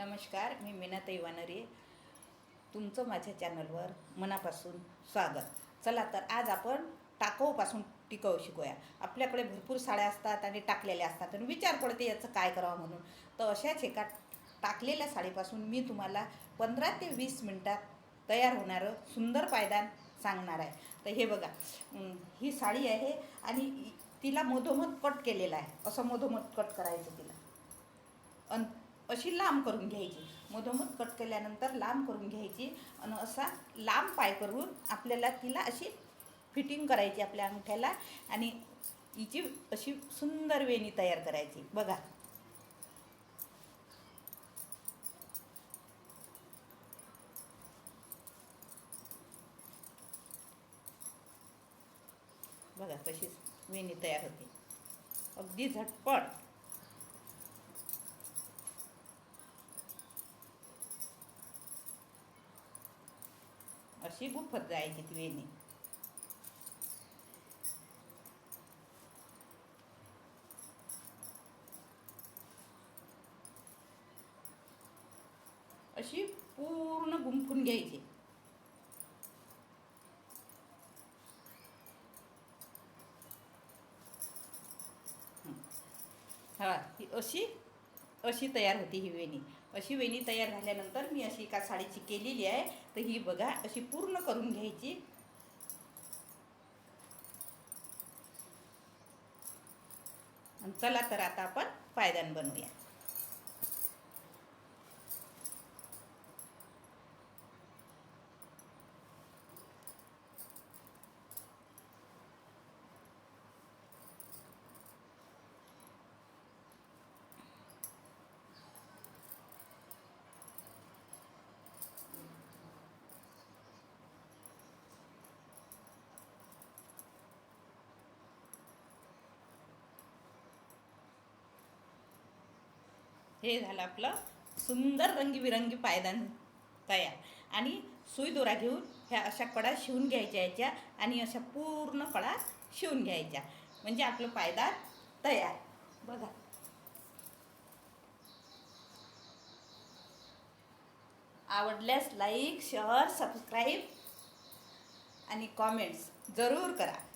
नमस्कार मी मीनाताई वानरे तुमचं माझ्या चॅनलवर मनापासून स्वागत. चला तर आज आपण टाकाऊपासून टिकाऊ शिकूया. आपल्याकडे भरपूर साड्या असतात आणि टाकलेल्या असतात आणि विचार पडते याचं काय करावं म्हणून. तर अशाच एका टाकलेल्या साडीपासून मी तुम्हाला पंधरा ते वीस मिनटात तयार होणारं सुंदर पायदान सांगणार आहे. तर हे बघा ही साडी आहे आणि तिला मधोमध कट केलेला आहे. असं मधोमध कट करायचं तिला. अन अशी लांब करून घ्यायची. मधोमध कट केल्यानंतर लांब करून घ्यायची आणि असा लांब पाय करून आपल्याला तिला अशी फिटिंग करायची आपल्या अंगठ्याला आणि हिची अशी सुंदर वेणी तयार करायची. बघा. बघा कशी वेणी तयार होते. अगदी झटपट. अशी गुफत जायची ती वेणी. अशी पूर्ण गुंफून घ्यायची. हा. ही. अशी अशी तयार होती ही वेणी. अशी वेणी तयार झाल्यानंतर मी अशी एका साडीची केलेली आहे. तर ही बघा अशी पूर्ण करून घ्यायची. आणि चला तर आता आपण पायदान बनवूया. हे झालं आपलं सुंदर रंगीबिरंगी पायदान तयार. आणि सुई दोरा घेऊन ह्या अशा कडा शिवून घ्यायच्या याच्या आणि अशा पूर्ण कडा शिवून घ्यायच्या. म्हणजे आपलं पायदान तयार. बघा. आवडल्यास लाईक शेअर सबस्क्राईब आणि कॉमेंट्स जरूर करा.